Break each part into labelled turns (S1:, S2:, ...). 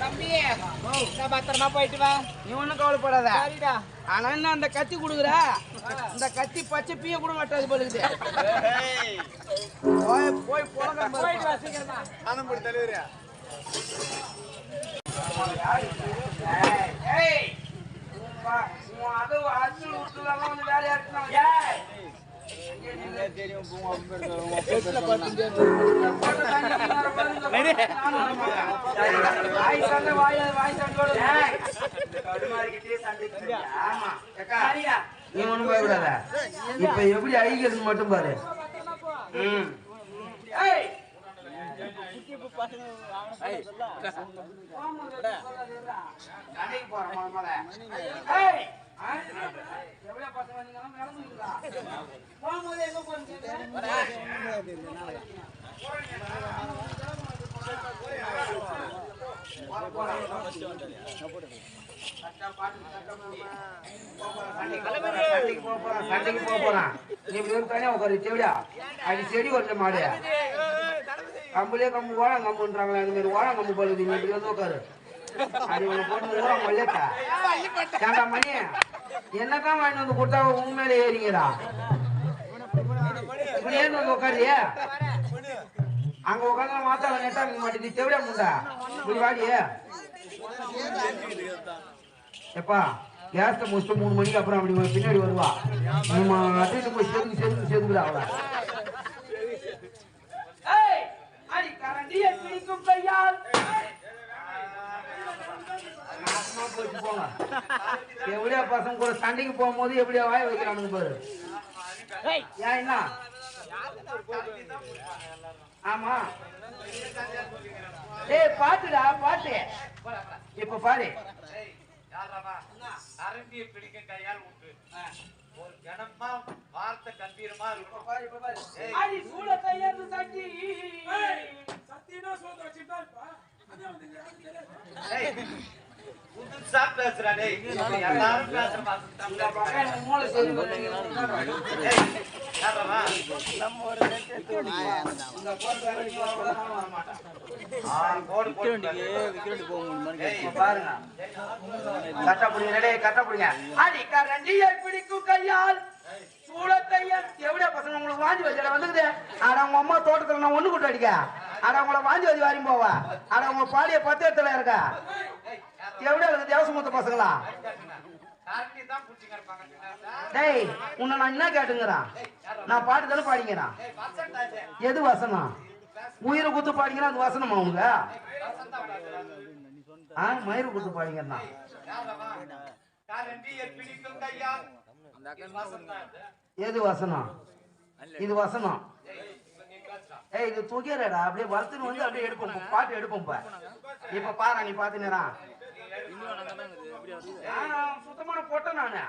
S1: தம்பி நான் பத்திரமா போயிட்டு வா.
S2: நீ ஒண்ணும் கவலைப்படாத.
S1: சரிடா.
S2: ஆனா என்ன அந்த கத்தி கொடுக்குற? இந்த கத்தி பச்சை பீய கூட மாட்டாது போலுக்குது போய் போய் போக
S1: போயிட்டு வா சீக்கிரமா.
S2: உன் நீ ஒண்ணும் பயப்படாத இப்ப எப்படி அழிக்கிறது மட்டும் பாரு போறோம் போகும்போது எங்க சண்டைக்கு போக போறான், சண்டைக்கு போக நீ தனியா உட்காரு, செவிடா. அது செடி கொண்ட மாடு கம்புலே கம்பு ஓழம் கம்புன்றாங்களே அந்த மாதிரி ஓழம் கம்பு பழுது நீ இப்படி வந்து உட்காரு அது உனக்கு போட்டு ஊரம் கொள்ளட்டா ஏண்டா மணி என்னதான் வாங்கிட்டு வந்து கொடுத்தா உன் மேல ஏறிங்கடா இப்படி ஏன் வந்து உட்காரியே அங்க உட்காந்து மாத்தா நெட்டா மாட்டேங்குது. செவிடா முண்டா. இப்படி வாடியே. எப்பா கேஸ்ட முடிச்சுட்டு மூணு மணிக்கு அப்புறம் அப்படி பின்னாடி வருவா. நம்ம அட்டிட்டு போய் செதுக்கு செதுக்கு செதுக்குடா அவளை. எப்படியா பசங்க கூட சண்டைக்கு போகும்போது எப்படியா வாய வைக்கிறானுங்க பாரு. ஏன் என்ன? ஆமா. ஏய் பாட்டுடா பாட்டு இப்ப பாரு.
S3: அரண்டியை பிடிக்க கையால் உண்டு ஒரு கணமா வார்த்தை கம்பீரமா இருக்கும்.
S2: அடி சூட கையால் சட்டி.
S3: ஏய், புதுசா பேசுறா டேய் எல்லாரும் பேசுற போடு போடு
S2: இப்ப பாருங்க. கட்டப்புடிங்க ரெடே கட்டப்புடிங்க அடி கரண்டியை பிடிக்கும் கையால். சூளத்தையன் எவ்வளவு பசங்க உங்களுக்கு வாஞ்சி வச்சல வந்துக்குது? அட உங்க அம்மா தோட்டத்துல நான் ஒண்ணு கூட்டு அடிக்க. அட உங்களை வாஞ்சி வச்சு வாரி போவா. அட உங்க பாடிய பத்து இடத்துல இருக்கா எவ்வளவு இருக்குது தேவசமுத்த பசங்களா? டேய் உன்னை நான் என்ன கேட்டுங்கிறான் நான் பாட்டு தானே பாடிங்கிறான் எது வசனம்? உயிரை குத்து பாடிங்கன்னா அது வசனமா அவங்க ஆ மயிறு குத்து பாடிங்கன்னா
S3: யாரா
S2: எது வசனம்? இது வசனம். ஏய் இது துகிரடா அப்படியே வளர்த்துன்னு வந்து அப்படியே எடுப்போம். பாட்டு எடுப்போம் இப்ப. இப்ப பாரு நீ பாத்துனேரா சுத்தமான பொட்ட நானு.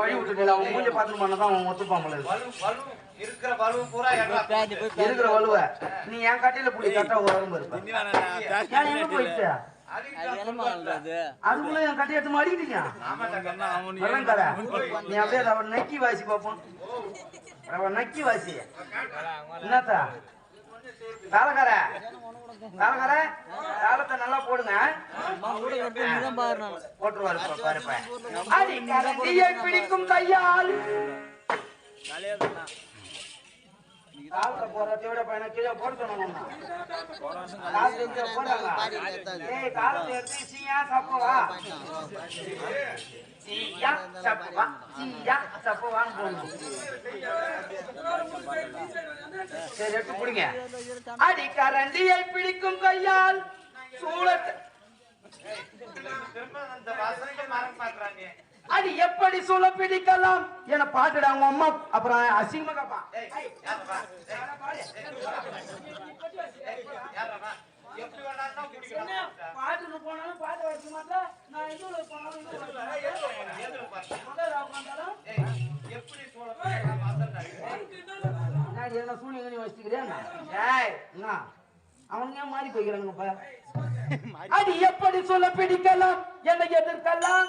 S2: வழி விட்டுட்டு அவன் மூஞ்ச பண்ணதான் அவன்
S3: இருக்கிற பூரா
S2: இருக்கிற வலுவ. நீ என் கட்டையில புடி கட்டா போயிடுச்சு அதுக்குள்ள என் கட்டை எடுத்து மாடிக்கிட்டீங்க நீ அப்படியே அவன் நக்கி வாசி பார்ப்போம். அவன் நக்கி வாசி என்னத்தா? தாளக்கார. தாளக்கார தாளத்தை நல்லா போடுங்க. போட்டுருவாரு இப்ப பாரு இப்ப. அடி கரண்டியை பிடிக்கும் கையால். தாளத்தை போடுறதை பையனை கீழே போட சொன்னாங்க தாளத்தை ஏய், சீயா சப்பவா? சீயா சப்பவா? சீயா சரி எடுத்து பிடிங்க. அடி கரண்டியை பிடிக்கும் கையால் சூழத்தை
S3: திரும்ப அந்த மறக்க மாட்டாங்க
S2: அது எப்படி சூழ பிடிக்கலாம்? என பாட்டுடா அவங்க அம்மா அப்புறம் அசிங்கமா
S3: குடிக்கலாம்.
S2: பாட்டுக்கு போனாலும் பாட்டு வைக்க மாட்டேன் நான் எதுல போனாலும்
S3: எப்படி சொல்ல
S2: என்ன சூனியங்கனி வச்சுக்கிறேன் அவனுங்க ஏன் மாறி போய்க்கிறானுங்கப்பா அது எப்படி சொல்ல பிடிக்கலாம்? என்னை எதிர்க்கலாம்?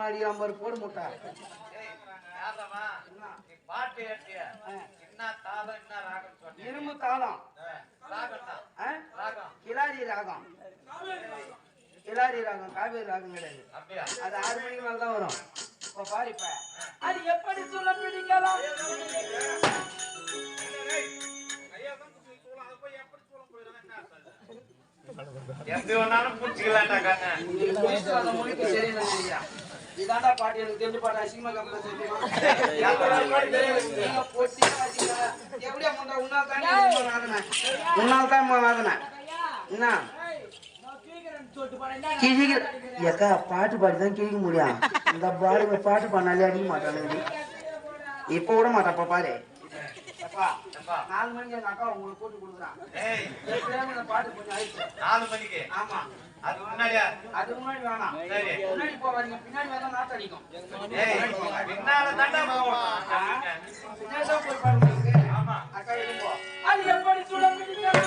S2: அடிக்கிறான் பாரு போடு முட்டை
S3: பாட்டு என்ன என்ன ராகம்
S2: இரும்பு தாளம்
S3: ராகம் தான்.
S2: ஆ?
S3: ராகம்.
S2: கிலாரி ராகம் கிலாரி ராகம் காவேரி ராகம் கிடையாது
S3: அப்படியா?
S2: அது ஆறு மணிக்கு மேல தான் வரும் இப்ப பாரு இப்ப அது எப்படி சொல்ல பிடிக்கலாம்
S3: எப்படி வேணாலும்
S2: நினைக்கிறேன். இதாண்டா பாட்டு எனக்கு தெரிஞ்ச பாட்டு அசிங்கமா கம்பெனி. எப்படியா முண்டா உன்னால் தான் நீ வாங்கின உன்னால் தான் வாங்கின என்ன கிழிக்கிற எக்கா பாட்டு பாடி தான் கிழிக்க முடியும் இந்த பாடு பாட்டு பண்ணாலே அடிக்க மாட்டானுங்க இப்ப விட மாட்டாப்பா பாரு? நாலு மணிக்கு எங்க அக்கா உங்களுக்கு கூட்டு கொடுக்குறான்
S3: ஏய்,
S2: எப்படியாவது இந்த பாட்டு கொஞ்சம் ஆயிடுச்சு
S3: நாலு மணிக்கு.
S2: ஆமா.
S3: அதுக்கு முன்னாடியா?
S2: அதுக்கு முன்னாடி வேணாம்.
S3: சரி.
S2: முன்னாடி போவாதீங்க பின்னாடி வந்தா நாத்து அடிக்கும்.
S3: ஏய், பின்னால தாண்டா போகணும்.
S2: பின்னாடி தான் போய் பாருங்க.
S3: ஆமா.
S2: அக்கா எழுப்போ. அது எப்படி பிடிக்கும்?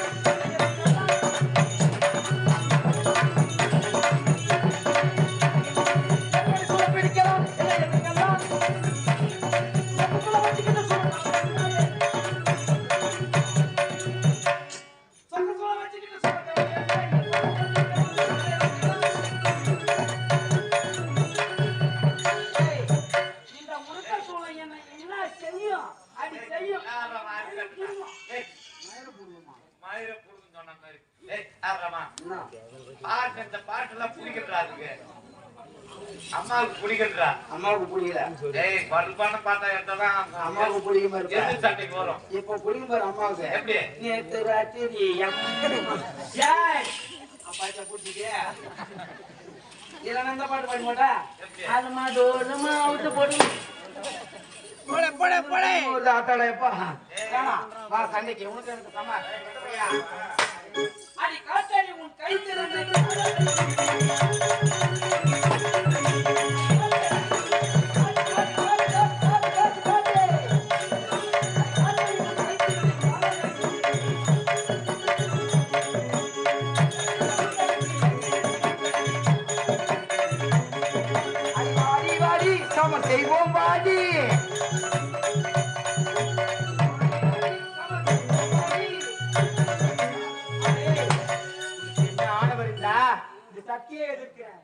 S3: அம்மாவுக்கு பிடிக்கலடா.
S2: அம்மாவுக்கு புரியல
S3: ஏய், பருப்பான பாட்டா எடுத்தாதான்
S2: அம்மாவுக்கு பிடிக்குமா
S3: எதிர்
S2: இருப்பா
S3: சண்டைக்கு வரும்.
S2: இப்ப புரியும் பாரு அம்மாவுக்கு.
S3: எப்படி?
S2: நேத்து ராத்திரி ஏய்! அப்பாச்சா புடிச்சிட்டியா இல்லைன்னா இந்த பாட்டு பாட மாட்டா? அதுமா டோலுமா அவுத்து போடு. போட போட போட. ஒரு ஆட்டாடா எப்பா. வா சண்டைக்கு. உனக்கு எனக்கு சமா அடி காத்தாடி உன் கை திறந்து செய்வோம் வாடி என்ன இந்த சக்தியே எதிர்க்கிறேன்